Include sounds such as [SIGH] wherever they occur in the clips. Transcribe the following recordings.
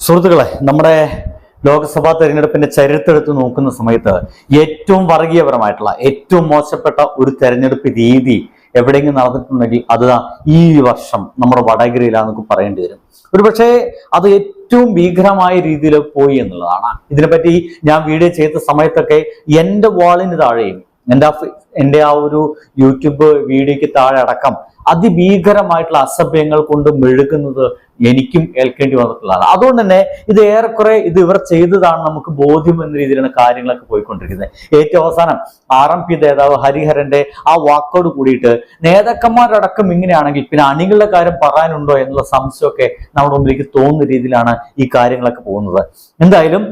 സുഹൃത്തുക്കളെ നമ്മുടെ ലോക്സഭാ തെരഞ്ഞെടുപ്പിന്റെ ചരിത്രം എടുത്ത് നോക്കുന്ന സമയത്ത് ഏറ്റവും വർഗീയപരമായിട്ടുള്ള ഏറ്റവും മോശപ്പെട്ട ഒരു തെരഞ്ഞെടുപ്പ് രീതി എവിടെയെങ്കിലും നടന്നിട്ടുണ്ടെങ്കിൽ അത് ഈ വർഷം നമ്മുടെ വടകരയിലാണെന്നൊക്കെ പറയേണ്ടി വരും. ഒരുപക്ഷെ അത് ഏറ്റവും ഭീകരമായ രീതിയിൽ പോയി എന്നുള്ളതാണ്. ഇതിനെപ്പറ്റി ഞാൻ വീഡിയോ ചെയ്ത സമയത്തൊക്കെ എന്റെ വാളിന് താഴെയും എന്റെ എന്റെ ആ ഒരു യൂട്യൂബ് വീഡിയോയ്ക്ക് താഴെ അടക്കം അതിഭീകരമായിട്ടുള്ള അസഭ്യങ്ങൾ കൊണ്ട് മെഴുകുന്നത് എനിക്കും ഏൽക്കേണ്ടി വന്നിട്ടുള്ളതാണ്. അതുകൊണ്ട് തന്നെ ഇത് ഏറെക്കുറെ ഇത് ഇവർ ചെയ്തതാണ് നമുക്ക് ബോധ്യം എന്ന രീതിയിലാണ് കാര്യങ്ങളൊക്കെ പോയിക്കൊണ്ടിരിക്കുന്നത്. ഏറ്റവും അവസാനം ആർ എം പി നേതാവ് ഹരിഹരന്റെ ആ വാക്കോട് കൂടിയിട്ട് നേതാക്കന്മാരടക്കം ഇങ്ങനെയാണെങ്കിൽ പിന്നെ അണികളുടെ കാര്യം പറയാനുണ്ടോ എന്നുള്ള സംശയമൊക്കെ നമ്മുടെ മുമ്പിലേക്ക് തോന്നുന്ന രീതിയിലാണ് ഈ കാര്യങ്ങളൊക്കെ പോകുന്നത്. എന്തായാലും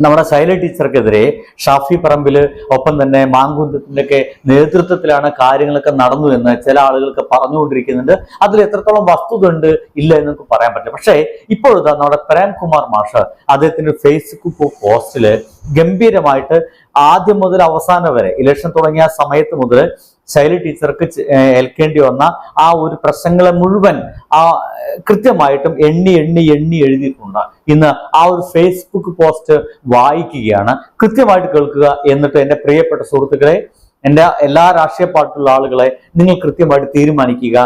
നമ്മുടെ ശൈല ടീച്ചർക്കെതിരെ ഷാഫി പറമ്പിൽ ഒപ്പം തന്നെ മാങ്കുന്തത്തിന്റെ ഒക്കെ നേതൃത്വത്തിലാണ് കാര്യങ്ങളൊക്കെ നടന്നു എന്ന് ചില ആളുകൾക്ക് പറഞ്ഞുകൊണ്ടിരിക്കുന്നുണ്ട്. അതിൽ എത്രത്തോളം വസ്തുത ഉണ്ട് ഇല്ല എന്നൊക്കെ പറയാൻ പറ്റില്ല. പക്ഷേ ഇപ്പോഴത്തെ നമ്മുടെ പ്രേംകുമാർ മാഷ് അദ്ദേഹത്തിന്റെ ഫേസ്ബുക്ക് പോസ്റ്റിൽ ഗംഭീരമായിട്ട് ആദ്യം മുതൽ അവസാനം വരെ ഇലക്ഷൻ തുടങ്ങിയ സമയത്ത് മുതൽ ശൈലി ടീച്ചർക്ക് ഏൽക്കേണ്ടി വന്ന ആ ഒരു പ്രശ്നങ്ങളെ മുഴുവൻ ആ കൃത്യമായിട്ടും എണ്ണി എണ്ണി എണ്ണി എഴുതിയിട്ടുണ്ട്. ഇന്ന് ആ ഒരു ഫേസ്ബുക്ക് പോസ്റ്റ് വായിക്കുകയാണ്. കൃത്യമായിട്ട് കേൾക്കുക എന്നിട്ട് എന്റെ പ്രിയപ്പെട്ട സുഹൃത്തുക്കളെ എന്റെ എല്ലാ രാഷ്ട്രീയ പാർട്ടിയുള്ള ആളുകളെ നിങ്ങൾ കൃത്യമായിട്ട് തീരുമാനിക്കുക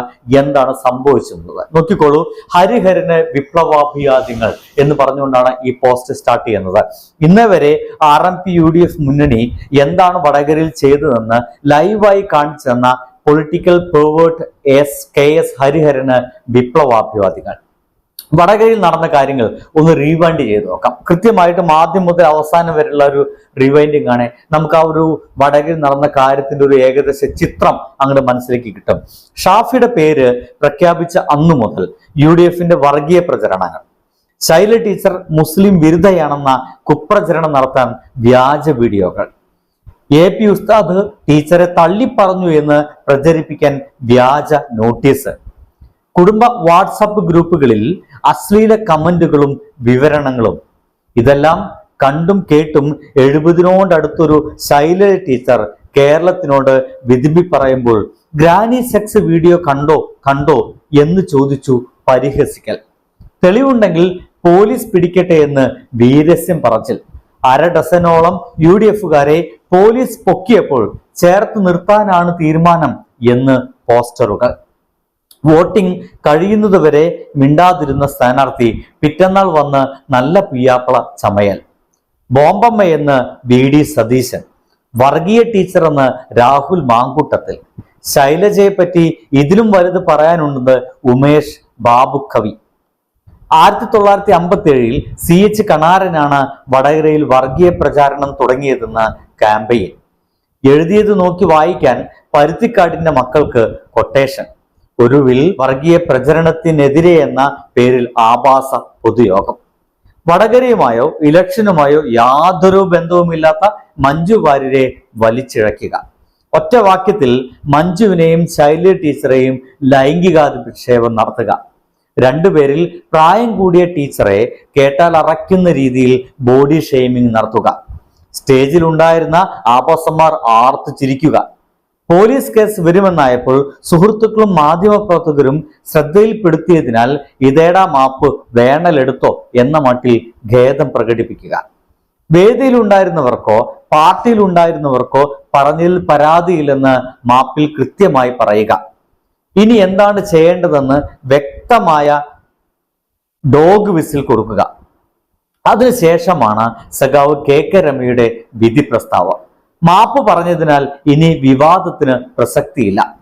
എന്താണ് സംഭവിച്ചിരുന്നത് നോക്കിക്കോളൂ ഹരിഹരന് വിപ്ലവാഭിയാദ്യങ്ങൾ എന്ന് പറഞ്ഞുകൊണ്ടാണ് ഈ പോസ്റ്റ് സ്റ്റാർട്ട് ചെയ്യുന്നത്. ഇന്നേ വരെ R M P U D F മുന്നണി എന്താണ് വടകരയിൽ ചെയ്തതെന്ന് ലൈവായി കാണിച്ചു തന്ന political pervert S K S ഹരിഹരന് വിപ്ലവാഭിവാദ്യങ്ങൾ. വടകരയിൽ നടന്ന കാര്യങ്ങൾ ഒന്ന് റീവൈൻഡ് ചെയ്ത് നോക്കാം. കൃത്യമായിട്ട് ആദ്യം മുതൽ അവസാനം വരെയുള്ള ഒരു റീവൈൻഡിങ് ആണ് നമുക്ക് ആ ഒരു വടകരയിൽ നടന്ന കാര്യത്തിന്റെ ഒരു ഏകദേശ ചിത്രം അങ്ങോട്ട് മനസ്സിലേക്ക് കിട്ടും. ഷാഫിയുടെ പേര് പ്രഖ്യാപിച്ച അന്നു മുതൽ യു ഡി എഫിന്റെ വർഗീയ പ്രചരണങ്ങൾ. ശൈല ടീച്ചർ മുസ്ലിം വിരുദ്ധയാണെന്ന കുപ്രചരണം നടത്താൻ വ്യാജ വീഡിയോകൾ. എ പി ഉസ്താദ് ടീച്ചറെ തള്ളിപ്പറഞ്ഞു എന്ന് പ്രചരിപ്പിക്കാൻ വ്യാജ നോട്ടീസ്. കുടുംബ വാട്സപ്പ് ഗ്രൂപ്പുകളിൽ അശ്ലീല കമന്റുകളും വിവരണങ്ങളും. ഇതെല്ലാം കണ്ടും കേട്ടും എഴുപതിനോടടുത്തൊരു ശൈല ടീച്ചർ കേരളത്തിനോട് വിധിമ്പി പറയുമ്പോൾ ഗ്രാനി സെക്സ് വീഡിയോ കണ്ടോ കണ്ടോ? എന്ന് ചോദിച്ചു പരിഹസിക്കൽ. തെളിവുണ്ടെങ്കിൽ പോലീസ് പിടിക്കട്ടെ എന്ന് വീരസ്യം പറച്ചിൽ. അര ഡസനോളം യു ഡി എഫുകാരെ പോലീസ് പൊക്കിയപ്പോൾ ചേർത്ത് നിർത്താനാണ് തീരുമാനം എന്ന് പോസ്റ്ററുകൾ. വോട്ടിംഗ് കഴിയുന്നതുവരെ മിണ്ടാതിരുന്ന സ്ഥാനാർത്ഥി പിറ്റന്നാൾ വന്ന് നല്ല പിയാപ്പള ചമയൽ. ബോംബമ്മ എന്ന് ബി ഡി സതീശൻ വർഗീയ ടീച്ചർ എന്ന് രാഹുൽ മാങ്കൂട്ടത്തിൽ. ശൈലജയെ പറ്റി ഇതിലും വലുത് പറയാനുണ്ടെന്ന് ഉമേഷ് ബാബു കവി. ആയിരത്തി തൊള്ളായിരത്തി അമ്പത്തി ഏഴിൽ സി എച്ച് കണാരനാണ് വടകരയിൽ വർഗീയ പ്രചാരണം തുടങ്ങിയതെന്ന് ക്യാമ്പയിൻ. എഴുതിയത് നോക്കി വായിക്കാൻ പരുത്തിക്കാടിന്റെ മക്കൾക്ക് കൊട്ടേഷൻ. ഒടുവിൽ വർഗീയ പ്രചരണത്തിനെതിരെ എന്ന പേരിൽ ആഭാസ പൊതുയോഗം. വടകരയുമായോ ഇലക്ഷനുമായോ യാതൊരു ബന്ധവുമില്ലാത്ത മഞ്ജു വാര്യരെ വലിച്ചിഴക്കുക. ഒറ്റ വാക്യത്തിൽ മഞ്ജുവിനെയും ശൈലി ടീച്ചറെയും ലൈംഗികാധിക്ഷേപം നടത്തുക. രണ്ടുപേരിൽ പ്രായം കൂടിയ ടീച്ചറെ കേട്ടാൽ അറയ്ക്കുന്ന രീതിയിൽ ബോഡി ഷെയ്മിംഗ് നടത്തുക. സ്റ്റേജിൽ ഉണ്ടായിരുന്ന ആപോസന്മാർ ആർത്തു ചിരിക്കുക. പോലീസ് കേസ് വരുമെന്നായപ്പോൾ സുഹൃത്തുക്കളും മാധ്യമപ്രവർത്തകരും ശ്രദ്ധയിൽപ്പെടുത്തിയതിനാൽ ഇതേടാ മാപ്പ് വേണലെടുത്തോ എന്ന മട്ടിൽ ഖേദം പ്രകടിപ്പിക്കുക. വേദിയിലുണ്ടായിരുന്നവർക്കോ പാർട്ടിയിലുണ്ടായിരുന്നവർക്കോ പറഞ്ഞതിൽ പരാതിയില്ലെന്ന് മാപ്പിൽ കൃത്യമായി പറയുക. ഇനി എന്താണ് ചെയ്യേണ്ടതെന്ന് വ്യക്തമായ ഡോഗ് വിസിൽ കൊടുക്കുക. അതിനുശേഷമാണ് സഖാവ് കെ കെ രമയുടെ വിധി പ്രസ്താവം. മാപ്പ് പറഞ്ഞതിനാൽ ഇനി വിവാദത്തിന് പ്രസക്തിയില്ല.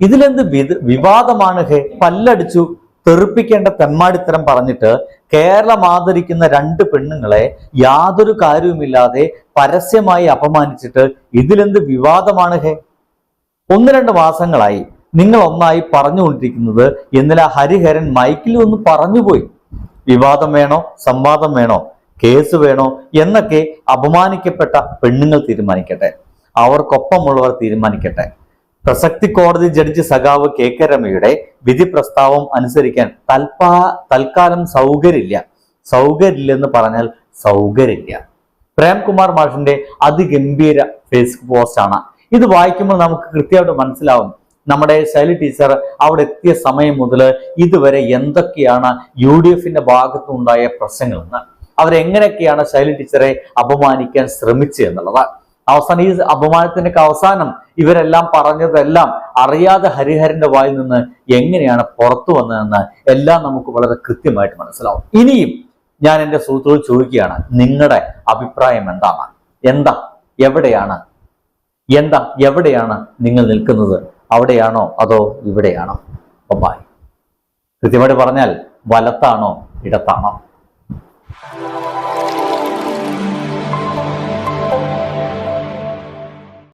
ഇതിലെന്ത് വിവാദമാണ് ഹേ? പല്ലടിച്ചു തെറിപ്പിക്കേണ്ട തെമ്മാടിത്തരം പറഞ്ഞിട്ട് കേരളം ആദരിക്കുന്ന രണ്ട് പെണ്ണുങ്ങളെ യാതൊരു കാര്യവുമില്ലാതെ പരസ്യമായി അപമാനിച്ചിട്ട് ഇതിലെന്ത് വിവാദമാണ് ഹേ? ഒന്ന് രണ്ട് മാസങ്ങളായി നിങ്ങൾ ഒന്നായി പറഞ്ഞുകൊണ്ടിരിക്കുന്നത് ഇന്നലെ ഹരിഹരൻ മൈക്കിൽ ഒന്ന് പറഞ്ഞുപോയി? വിവാദം വേണോ? സംവാദം വേണോ? കേസ് വേണോ എന്നൊക്കെ അപമാനിക്കപ്പെട്ട പെണ്ണുങ്ങൾ തീരുമാനിക്കട്ടെ. അവർക്കൊപ്പമുള്ളവർ തീരുമാനിക്കട്ടെ. പ്രസക്തി കോടതി ജഡ്ജി സഖാവ് കെ കെ രമയുടെ വിധി പ്രസ്താവം അനുസരിക്കാൻ തൽപാ തൽക്കാലം സൗകര്യമില്ല. സൗകര്യമില്ലെന്ന് പറഞ്ഞാൽ സൗകര്യമില്ല. പ്രേംകുമാർ മാഷിന്റെ അതിഗംഭീര ഫേസ്ബുക്ക് പോസ്റ്റാണ് ഇത് വായിക്കുമ്പോൾ നമുക്ക് കൃത്യമായിട്ട് മനസ്സിലാവും. നമ്മുടെ ശൈലി ടീച്ചർ അവിടെ എത്തിയ സമയം മുതൽ ഇതുവരെ എന്തൊക്കെയാണ് യു ഡി എഫിന്റെ ഭാഗത്തുണ്ടായ പ്രശ്നങ്ങളെന്ന്. അവരെങ്ങനെയൊക്കെയാണ് ശൈലി ടീച്ചറെ അപമാനിക്കാൻ ശ്രമിച്ചത് എന്നുള്ളത് അവസാനം ഈ അപമാനത്തിനൊക്കെ അവസാനം ഇവരെല്ലാം പറഞ്ഞതെല്ലാം അറിയാതെ ഹരിഹരന്റെ വായിൽ നിന്ന് എങ്ങനെയാണ് പുറത്തു വന്നതെന്ന് എല്ലാം നമുക്ക് വളരെ കൃത്യമായിട്ട് മനസ്സിലാവും. ഇനിയും ഞാൻ എന്റെ സുഹൃത്തുക്കൾ ചോദിക്കുകയാണ് നിങ്ങളുടെ അഭിപ്രായം എന്താണ്? എന്താ? എവിടെയാണ്? എന്താ? എവിടെയാണ് നിങ്ങൾ നിൽക്കുന്നത്? അവിടെയാണോ അതോ ഇവിടെയാണോ? കൃത്യമായിട്ട് പറഞ്ഞാൽ വലത്താണോ ഇടത്താണോ? Oh. [LAUGHS]